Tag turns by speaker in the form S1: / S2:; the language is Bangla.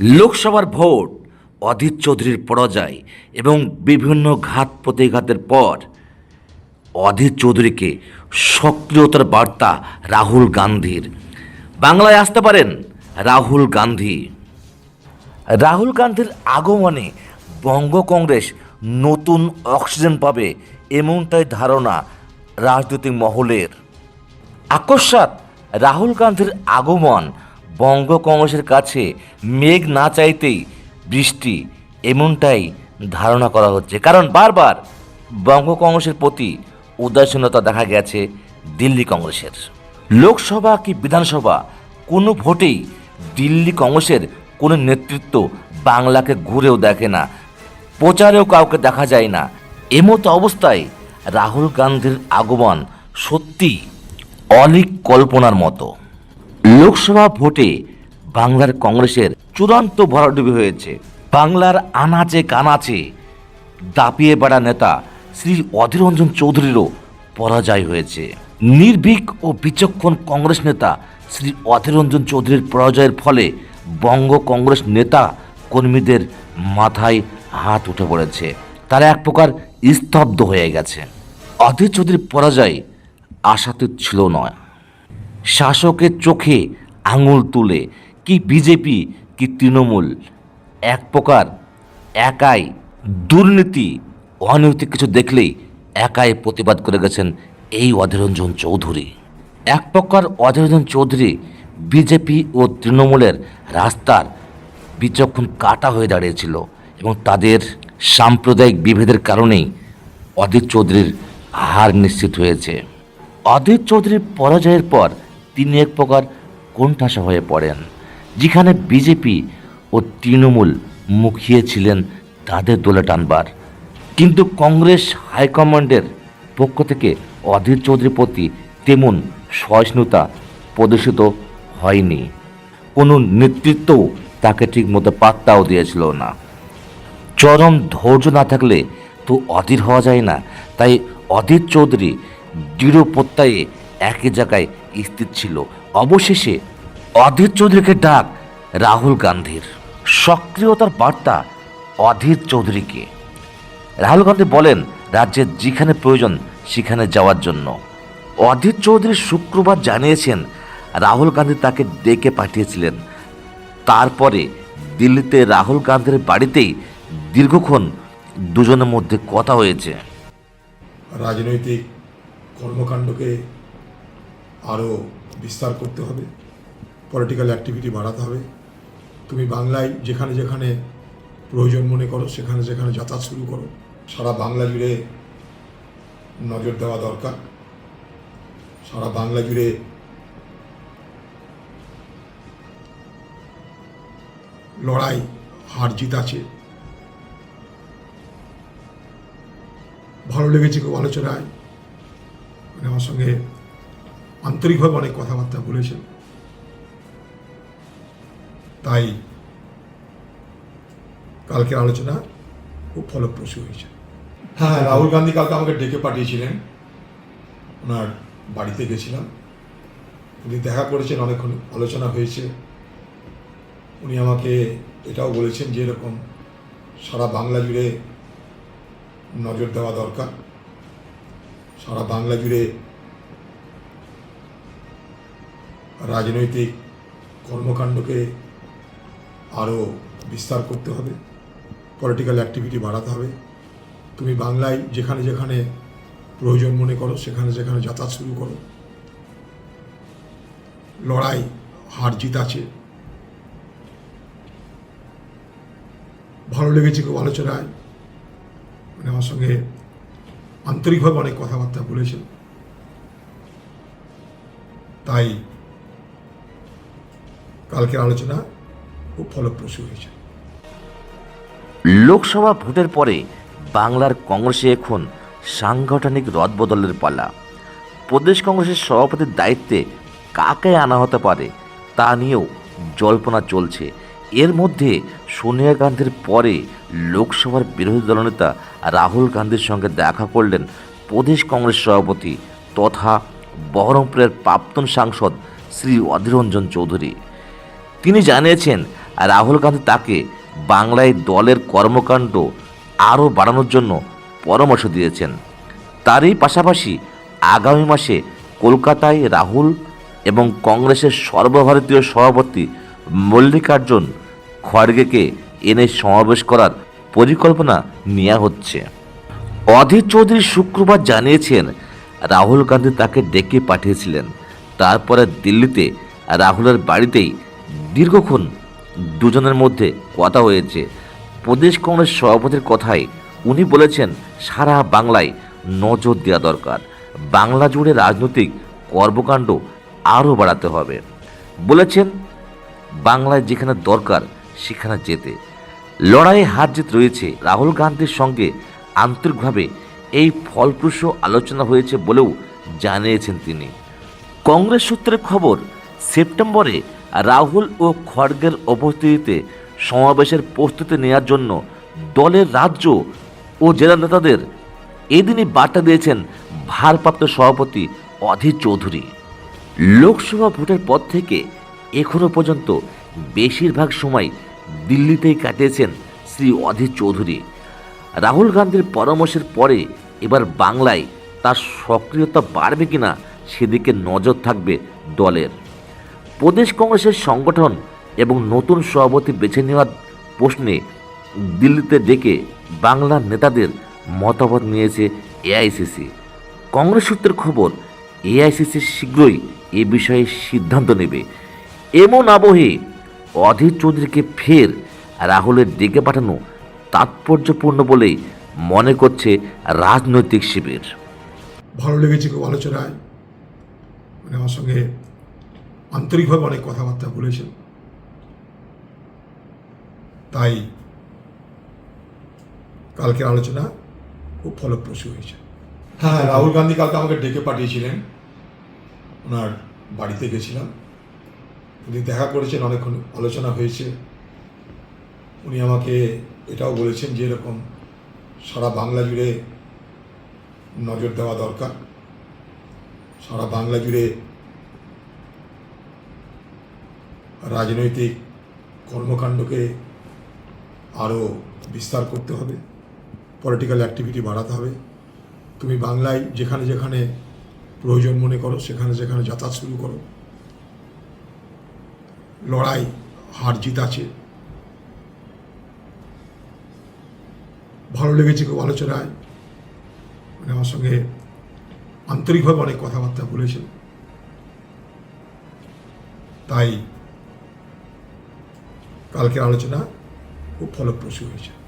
S1: লোকসভার ভোট অধীর চৌধুরীর পরাজয় এবং বিভিন্ন ঘাত প্রতিঘাতের পর অধীর চৌধুরীকে সক্রিয়তার বার্তা রাহুল গান্ধীর। বাংলায় আসতে পারেন রাহুল গান্ধী। রাহুল গান্ধীর আগমনে বঙ্গ কংগ্রেস নতুন অক্সিজেন পাবে এমনটাই ধারণা রাজনৈতিক মহলের। আকস্মাত রাহুল গান্ধীর আগমন বঙ্গ কংগ্রেসের কাছে মেঘ না চাইতেই বৃষ্টি এমনটাই ধারণা করা হচ্ছে। কারণ বারবার বঙ্গ কংগ্রেসের প্রতি উদাসীনতা দেখা গেছে দিল্লি কংগ্রেসের। লোকসভা কি বিধানসভা, কোনো ভোটেই দিল্লি কংগ্রেসের কোনো নেতৃত্ব বাংলাকে ঘুরেও দেখে না, প্রচারেও কাউকে দেখা যায় না। এমতো অবস্থায় রাহুল গান্ধীর আগমন সত্যি অলিক কল্পনার মতো। লোকসভা ভোটে বাংলার কংগ্রেসের চূড়ান্ত ভরাডুবি হয়েছে। বাংলার আনাচে কানাচে দাপিয়ে বেড়া নেতা শ্রী অধীর রঞ্জন চৌধুরীরও পরাজয় হয়েছে। নির্ভীক ও বিচক্ষণ কংগ্রেস নেতা শ্রী অধীর রঞ্জন চৌধুরীর পরাজয়ের ফলে বঙ্গ কংগ্রেস নেতা কর্মীদের মাথায় হাত উঠে পড়েছে। তারা এক প্রকার স্তব্ধ হয়ে গেছে। অধীর চৌধুরীর পরাজয় আশাতীত ছিল নয়। শাসকের চোখে আঙুল তুলে, কি বিজেপি, কি তৃণমূল? এক প্রকার, একাই দুর্নীতি, অনৈতিক কিছু দেখলেই একাই প্রতিবাদ করে গেছেন এই অধীরঞ্জন চৌধুরী। এক প্রকার অধীরঞ্জন চৌধুরী বিজেপি ও তৃণমূলের রাস্তার বিচক্ষণ কাটা হয়ে দাঁড়িয়েছিল এবং তাদের সাম্প্রদায়িক বিভেদের কারণেই অধীর চৌধুরীর হার নিশ্চিত হয়েছে। অধীর চৌধুরীর পরাজয়ের পর তিনি এক প্রকার কোণঠাসা হয়ে পড়েন, যেখানে বিজেপি ও তৃণমূল মুখিয়েছিলেন তাদের দোলে টানবার। কিন্তু কংগ্রেস হাইকমান্ডের পক্ষ থেকে অধীর চৌধুরীর প্রতি তেমন সহিষ্ণুতা প্রদর্শিত হয়নি। কোনো নেতৃত্বও তাকে ঠিকমতো পাত্তাও দিয়েছিল না। চরম ধৈর্য না থাকলে তো অধীর হওয়া যায় না, তাই অধীর চৌধুরী দৃঢ় প্রত্যয়ে একই জায়গায় স্থির ছিল। অবশেষে অধীর চৌধুরীকে ডাক রাহুল গান্ধীর। সক্রিয়তার বার্তা অধীর চৌধুরীকে। রাহুল গান্ধী বলেন রাজ্যের যেখানে প্রয়োজন, সেখানে যাওয়ার জন্য। অধীর চৌধুরী শুক্রবার জানিয়েছেন, রাহুল গান্ধী তাকে ডেকে পাঠিয়েছিলেন। তারপরে দিল্লিতে রাহুল গান্ধীর বাড়িতেই দীর্ঘক্ষণ দুজনের মধ্যে কথা হয়েছে।
S2: রাজনৈতিক কর্মকাণ্ডকে আরও বিস্তার করতে হবে। পলিটিক্যাল অ্যাক্টিভিটি বাড়াতে হবে। তুমি বাংলায় যেখানে যেখানে প্রয়োজন মনে করো, সেখানে সেখানে যাতায়াত শুরু করো। সারা বাংলা জুড়ে নজর দেওয়া দরকার। সারা বাংলা জুড়ে লড়াই, হার জিত আছে। ভালো লেগেছে খুব আলোচনায়। মানে আমার সঙ্গে আন্তরিকভাবে অনেক কথাবার্তা বলেছেন। তাই কালকের আলোচনা খুব ফলপ্রসূ হয়েছে। হ্যাঁ রাহুল গান্ধী কালকে আমাকে ডেকে পাঠিয়েছিলেন। ওনার বাড়িতে গেছিলাম। উনি দেখা করেছেন, অনেকক্ষণ আলোচনা হয়েছে। উনি আমাকে এটাও বলেছেন যে এরকম সারা বাংলা জুড়ে নজর দেওয়া দরকার। সারা বাংলা জুড়ে রাজনৈতিক কর্মকাণ্ডকে আরও বিস্তার করতে হবে পলিটিক্যাল অ্যাক্টিভিটি বাড়াতে হবে। তুমি বাংলায় যেখানে যেখানে প্রয়োজন মনে করো, সেখানে সেখানে যাতায়াত শুরু করো। লড়াই হার জিত আছে ভালো লেগেছে খুব আলোচনায়। মানে আমার সঙ্গে আন্তরিকভাবে অনেক কথাবার্তা বলেছেন। তাই কালকের আলোচনা খুব ফলপ্রসূ হয়েছে।
S1: লোকসভা ভোটের পরে বাংলার কংগ্রেসে এখন সাংগঠনিক রদবদলের পালা। প্রদেশ কংগ্রেসের সভাপতির দায়িত্বে কাকে আনা হতে পারে তা নিয়েও জল্পনা চলছে। এর মধ্যে সোনিয়া গান্ধীর পরে লোকসভার বিরোধী দলনেতা রাহুল গান্ধীর সঙ্গে দেখা করলেন প্রদেশ কংগ্রেস সভাপতি তথা বহরমপুরের প্রাক্তন সাংসদ শ্রী অধীররঞ্জন চৌধুরী। তিনি জানিয়েছেন, রাহুল গান্ধী তাকে বাংলায় দলের কর্মকাণ্ড আরও বাড়ানোর জন্য পরামর্শ দিয়েছেন। তারই পাশাপাশি আগামী মাসে কলকাতায় রাহুল এবং কংগ্রেসের সর্বভারতীয় সভাপতি মল্লিকার্জুন খড়গেকে এনে সমাবেশ করার পরিকল্পনা নেওয়া হচ্ছে। অধীর চৌধুরী শুক্রবার জানিয়েছেন, রাহুল গান্ধী তাকে ডেকে পাঠিয়েছিলেন। তারপরে দিল্লিতে রাহুলের বাড়িতেই দীর্ঘক্ষণ দুজনের মধ্যে কথা হয়েছে। প্রদেশ কংগ্রেস সভাপতির কথায় উনি বলেছেন, সারা বাংলায় নজর দেওয়া দরকার। বাংলা জুড়ে রাজনৈতিক কর্মকাণ্ড আরও বাড়াতে হবে। বলেছেন, বাংলায় যেখানে দরকার সেখানে যেতে। লড়াইয়ে হার জিত রয়েছে। রাহুল গান্ধীর সঙ্গে আন্তরিকভাবে এই ফলপ্রসূ আলোচনা হয়েছে বলেও জানিয়েছেন তিনি। কংগ্রেস সূত্রের খবর, সেপ্টেম্বরে রাহুল ও খড়গের উপস্থিতিতে সমাবেশের প্রস্তুতি নেওয়ার জন্য দলের রাজ্য ও জেলা নেতাদের এদিনই বার্তা দিয়েছেন ভারপ্রাপ্ত সভাপতি অধীর চৌধুরী। লোকসভা ভোটের পর থেকে এখনও পর্যন্ত বেশিরভাগ সময় দিল্লিতেই কাটিয়েছেন শ্রী অধীর চৌধুরী। রাহুল গান্ধীর পরামর্শের পরে এবার বাংলায় তার সক্রিয়তা বাড়বে কিনা সেদিকে নজর থাকবে দলের। প্রদেশ কংগ্রেসের সংগঠন এবং নতুন সভাপতি বেছে নেওয়ার প্রশ্নে দিল্লিতে ডেকে বাংলার নেতাদের মতামত নিয়েছে এআইসিসি। কংগ্রেস সূত্রের খবর, এআইসিসি শীঘ্রই এ বিষয়ে সিদ্ধান্ত নেবে। এমন আবহে অধীর চৌধুরীকে ফের রাহুলের ডেকে পাঠানো তাৎপর্যপূর্ণ বলেই মনে করছে রাজনৈতিক শিবির।
S2: ভালো লেগেছে খুব আলোচনায়। মানে আমার সঙ্গে আন্তরিকভাবে অনেক কথাবার্তা বলেছেন। তাই কালকের আলোচনা খুব ফলপ্রসূ হয়েছে। হ্যাঁ রাহুল গান্ধী কালকে আমাকে ডেকে পাঠিয়েছিলেন। ওনার বাড়িতে গেছিলাম। উনি দেখা করেছেন, অনেকক্ষণ আলোচনা হয়েছে। উনি আমাকে এটাও বলেছেন যে এরকম সারা বাংলা জুড়ে নজর দেওয়া দরকার। সারা বাংলা জুড়ে রাজনৈতিক কর্মকাণ্ডকে আরও বিস্তার করতে হবে পলিটিক্যাল অ্যাক্টিভিটি বাড়াতে হবে। তুমি বাংলায় যেখানে যেখানে প্রয়োজন মনে করো, সেখানে সেখানে যাতায়াত শুরু করো। লড়াই হার জিত আছে। ভালো লেগেছে খুব আলোচনায়। মানে আমার সঙ্গে আন্তরিকভাবে অনেক কথাবার্তা বলেছেন। তাই কালকের আলোচনা খুব ফলপ্রসূ হয়েছে।